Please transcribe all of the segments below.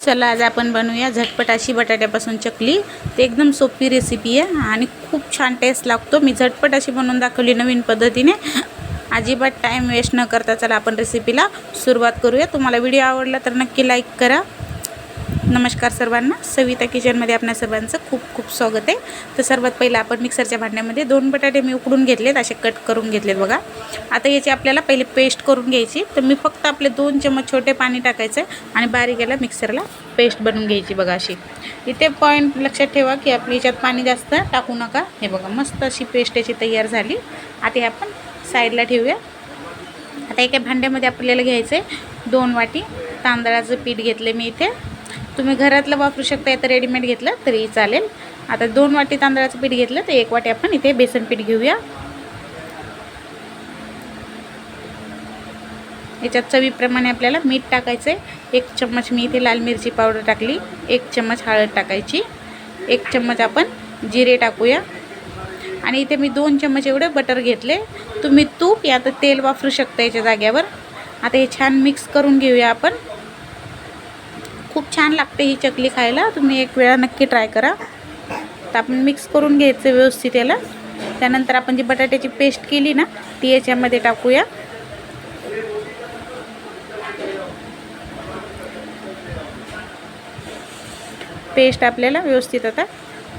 चला आज आपण बनवूया झटपट अशी बटाट्यापासून चकली. ते एकदम सोपी रेसिपी आहे आणि खूप छान टेस्ट लागतो. मी झटपट अशी बनवून दाखवली नवीन पद्धतीने. अजिबात टाईम वेस्ट न करता चला आपण रेसिपीला सुरुवात करूया. तुम्हाला व्हिडिओ आवडला तर नक्की लाईक करा. नमस्कार सर्वांना. सविता किचनमध्ये आपल्या सर्वांचं खूप खूप स्वागत आहे. तर सर्वात पहिलं आपण मिक्सरच्या भांड्यामध्ये दोन बटाटे मी उकडून घेतलेत असे कट करून घेतलेत बघा. आता याची आपल्याला पहिले पेस्ट करून घ्यायची. तर मी फक्त आपले दोन चमच छोटे पाणी टाकायचं आणि बारीक याला मिक्सरला पेस्ट बनवून घ्यायची बघा अशी. इथे पॉईंट लक्षात ठेवा की आपली याच्यात पाणी जास्त टाकू नका. हे बघा मस्त अशी पेस्ट याची तयार झाली. आता हे आपण साईडला ठेवूया. आता एका भांड्यामध्ये आपल्याला घ्यायचं आहे दोन वाटी तांदळाचं पीठ घेतलं मी इथे. तुम्ही घरातलं वापरू शकता तर रेडीमेड घेतलं तरी चालेल. आता दोन वाटी तांदळाचं पीठ घेतलं तर एक वाटी आपण इथे बेसन पीठ घेऊया. याच्यात चवीप्रमाणे आपल्याला मीठ टाकायचं आहे एक चम्मच मी इथे लाल मिरची पावडर टाकली एक चम्मच हळद टाकायची. एक चम्मच आपण जिरे टाकूया. आणि इथे मी दोन चम्मच एवढे बटर घेतले. तुम्ही तूप या तर तेल वापरू शकता याच्या जाग्यावर. आता हे छान मिक्स करून घेऊया आपण. खूप छान लागते ही चकली खायला. तुम्ही एक वेळा नक्की ट्राय करा. तर आपण मिक्स करून घ्यायचं व्यवस्थित याला. त्यानंतर आपण जी बटाट्याची पेस्ट केली ना ती याच्यामध्ये टाकूया. पेस्ट आपल्याला व्यवस्थित आता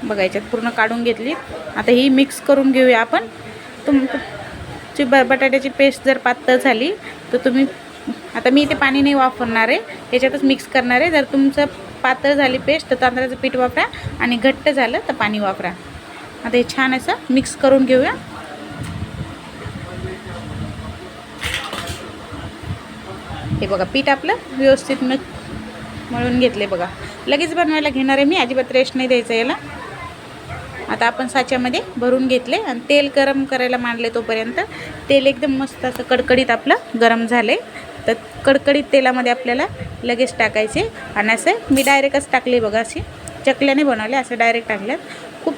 बघायच्यात पूर्ण काढून घेतली. आता ही मिक्स करून घेऊया आपण. तुमची ब बटाट्याची पेस्ट जर पातळ झाली तर तुम्ही आता मी इथे पाणी नाही वापरणार आहे. याच्यातच मिक्स करणार आहे. जर तुमचं पातळ झाली पेस्ट तर तांदळाचं पीठ वापरा आणि घट्ट झालं तर पाणी वापरा. आता हे छान असं मिक्स करून घेऊया. हे बघा पीठ आपलं व्यवस्थित मिक्स मळून घेतले बघा. लगेच बनवायला घेणार आहे मी. अजिबात रेस्ट नाही द्यायचं याला. आता आपण साच्यामध्ये भरून घेतले आणि तेल गरम करायला मांडले तोपर्यंत. तेल एकदम मस्त असं कडकडीत आपलं गरम झालं आहे तर कडकडीत तेलामध्ये आपल्याला लगेच टाकायचे. आणि असं मी डायरेक्टच टाकले बघा अशी. चकल्याने बनवले असं डायरेक्ट टाकल्यात. खूप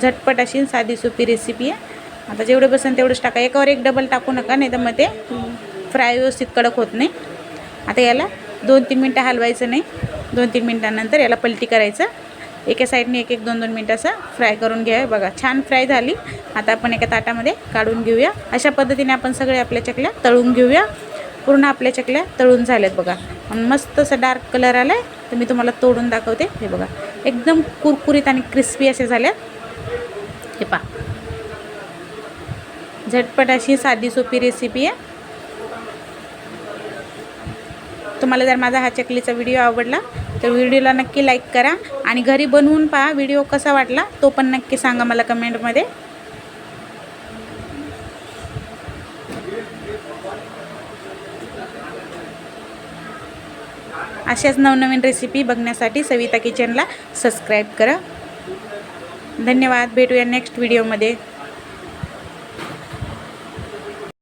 झटपट अशी साधी सोपी रेसिपी आहे. आता जेवढं बसन तेवढंच टाका. एकावर एक डबल टाकू नका नाही तर मग ते फ्राय व्यवस्थित कडक होत नाही. आता याला दोन तीन मिनटं हलवायचं नाही. दोन तीन मिनटानंतर याला पलटी करायचं. एका साईडने एक एक दोन दोन मिनटं असं फ्राय करून घ्या बघा. छान फ्राय झाली. आता आपण एका ताटामध्ये काढून घेऊया. अशा पद्धतीने आपण सगळे आपल्या चकल्या तळून घेऊया. पूर्ण आपल्या चकल्या तळून झाल्यात बघा. आणि मस्त असं डार्क कलर आला आहे तर मी तुम्हाला तोडून दाखवते. हे बघा. एकदम कुरकुरीत आणि क्रिस्पी असे झाल्यात. हे पा झटपट अशी साधी सोपी रेसिपी आहे. तुम्हाला जर माझा हा चकलीचा व्हिडिओ आवडला तर व्हिडिओला नक्की लाईक करा. आणि घरी बनवून पहा व्हिडिओ कसा वाटला तो पण नक्की सांगा मला कमेंटमध्ये अशाच नवनवीन रेसिपी बघण्यासाठी सविता किचनला सबस्क्राईब करा. धन्यवाद. भेटूया नेक्स्ट व्हिडिओमध्ये